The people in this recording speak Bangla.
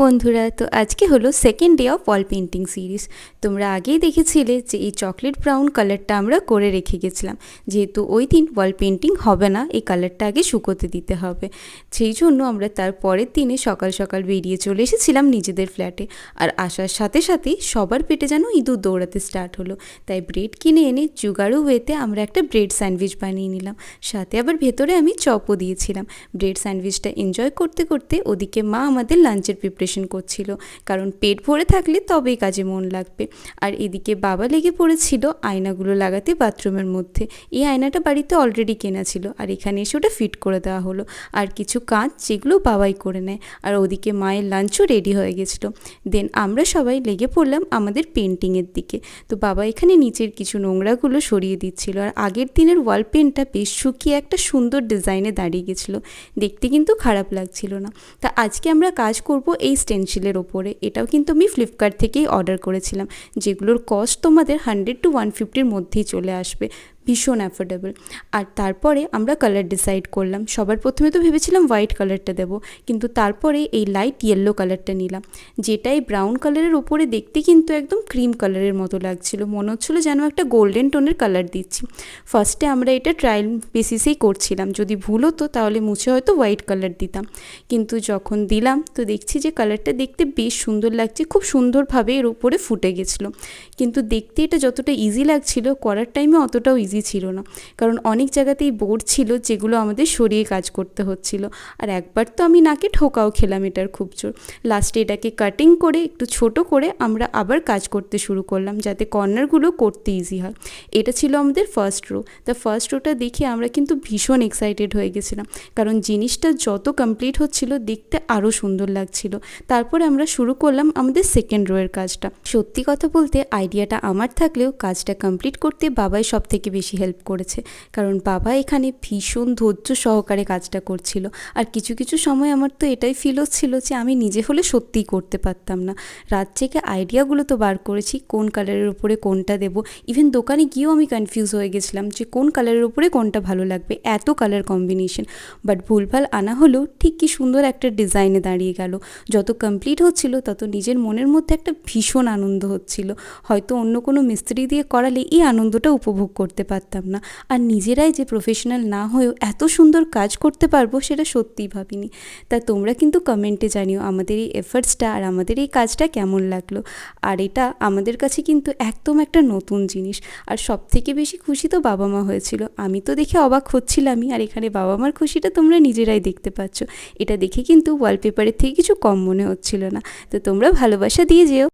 বন্ধুরা, তো আজকে হলো second day of wall painting series তোমরা আগেই দেখেছিলে যে এই চকলেট ব্রাউন কালারটা আমরা করে রেখে গেছিলাম। যেহেতু ওই দিন ওয়াল পেন্টিং হবে না, এই কালারটা আগে শুকোতে দিতে হবে। সেই জন্য আমরা তার পরের দিনে সকাল সকাল বেরিয়ে চলে এসেছিলাম নিজেদের ফ্ল্যাটে আর আসার সাথে সাথে সবার পেটে যেন ইঁদুর দৌড়াতে স্টার্ট হলো। তাই ব্রেড কিনে এনে জুগাড়ু ওয়েতে আমরা একটা ব্রেড স্যান্ডউইচ বানিয়ে নিলাম। সাথে আবার ভেতরে আমি চপও দিয়েছিলাম। ব্রেড স্যান্ডউইচটা এনজয় করতে করতে ওদিকে মা আমাদের লাঞ্চের প্রিপারেশন করছিল। কারণ পেট ভরে থাকলে তবেই কাজে মন লাগবে। আর এদিকে বাবা লেগে পড়েছিল আয়নাগুলো লাগাতে বাথরুমের মধ্যে। এই আয়নাটা বাড়িতে অলরেডি কেনা ছিল আর এখানে এসে ওটা ফিট করে দেওয়া হলো। আর কিছু কাজ যেগুলো বাবাই করে নেয়। আর ওদিকে মায়ের লাঞ্চও রেডি হয়ে গেছিল। দেন আমরা সবাই লেগে পড়লাম আমাদের পেন্টিংয়ের দিকে। তো বাবা এখানে নিচের কিছু নোংরাগুলো সরিয়ে দিচ্ছিল। আর আগের দিনের ওয়াল পেন্টটা বেশ শুকিয়ে একটা সুন্দর ডিজাইনে দাঁড়িয়ে গেছিল। দেখতে কিন্তু খারাপ লাগছিল না। তা আজকে আমরা কাজ করব এই স্টেনসিলের ওপরে এটাও কিন্তু আমি ফ্লিপকার্ট থেকেই অর্ডার করেছিলাম। যেগুলোর কস্ট তোমাদের হান্ড্রেড টু ওয়ান ফিফটির মধ্যেই চলে আসবে। ভীষণ অ্যাফোর্ডেবল আর তারপরে আমরা কালার ডিসাইড করলাম। সবার প্রথমে তো ভেবেছিলাম হোয়াইট কালারটা দেবো, কিন্তু তারপরে এই লাইট ইয়েলো কালারটা নিলাম। যেটাই ব্রাউন কালারের ওপরে দেখতে কিন্তু একদম ক্রিম কালারের মতো লাগছিল। মনে হচ্ছিল যেন একটা গোল্ডেন টোনের কালার দিচ্ছি। ফার্স্টে আমরা এটা ট্রায়াল বেসিসেই করছিলাম। যদি ভুল হতো তাহলে মুছে হয়তো হোয়াইট কালার দিতাম। কিন্তু যখন দিলাম, তো দেখছি যে কালারটা দেখতে বেশ সুন্দর লাগছে। খুব সুন্দরভাবে এর উপরে ফুটে গেছিল। কিন্তু দেখতে এটা যতটা ইজি লাগছিল, করার টাইমে অতটাও ইজি ছিল না। কারণ অনেক জায়গাতেই বোর্ড ছিল যেগুলো আমাদের সরিয়ে কাজ করতে হচ্ছিল। আর একবার তো আমি নাকে ঠোকাও খেলাম এটার খুব জোর। লাস্টে এটাকে কাটিং করে, একটু ছোট করে আমরা আবার কাজ করতে শুরু করলাম যাতে কর্নারগুলো করতে ইজি হয়। এটা ছিল আমাদের ফার্স্ট রো দ্য ফার্স্ট রোটা দেখে আমরা কিন্তু ভীষণ এক্সাইটেড হয়ে গেছিলাম। কারণ জিনিসটা যত কমপ্লিট হচ্ছিল দেখতে আরও সুন্দর লাগছিল। তারপরে আমরা শুরু করলাম আমাদের সেকেন্ড রোয়ের কাজটা। সত্যি কথা বলতে আইডিয়াটা আমার থাকলেও কাজটা কমপ্লিট করতে বাবাই সব থেকে বেশি হেল্প করেছে। কারণ বাবা এখানে ভীষণ ধৈর্য সহকারে কাজটা করছিল। আর কিছু কিছু সময় আমার তো এটাই ফিল হচ্ছিল যে আমি নিজে হলে সত্যিই করতে পারতাম না। রাত থেকে আইডিয়াগুলো তো বার করেছি, কোন কালারের উপরে কোনটা দেবো। ইভেন দোকানে গিয়েও আমি কনফিউজ হয়ে গেছিলাম যে কোন কালারের উপরে কোনটা ভালো লাগবে, এত কালার কম্বিনেশন বাট ভুলভাল আনা হলেও ঠিক কি সুন্দর একটা ডিজাইনে দাঁড়িয়ে গেল। যত কমপ্লিট হচ্ছিল, তত নিজের মনের মধ্যে একটা ভীষণ আনন্দ হচ্ছিল। হয়তো অন্য কোনো মিস্ত্রি দিয়ে করালে এই আনন্দটা উপভোগ করতে পারতাম না। আর নিজেরাই যে প্রফেশনাল না হয়েও এত সুন্দর কাজ করতে পারব সেটা সত্যিই ভাবিনি। তা তোমরা কিন্তু কমেন্টে জানিও আমাদের এই এফার্টসটা আর আমাদের এই কাজটা কেমন লাগল। আর এটা আমাদের কাছে কিন্তু একদম একটা নতুন জিনিস। আর সব থেকে বেশি খুশি তো বাবা মা হয়েছিল। আমি তো দেখে অবাক হচ্ছিলামই। আর এখানে বাবা মার খুশিটা তোমরা নিজেরাই দেখতে পাচ্ছ। এটা দেখে কিন্তু ওয়ালপেপারের থেকে কিছু কম মনে হচ্ছিল না। তো তোমরা ভালোবাসা দিয়ে যেও।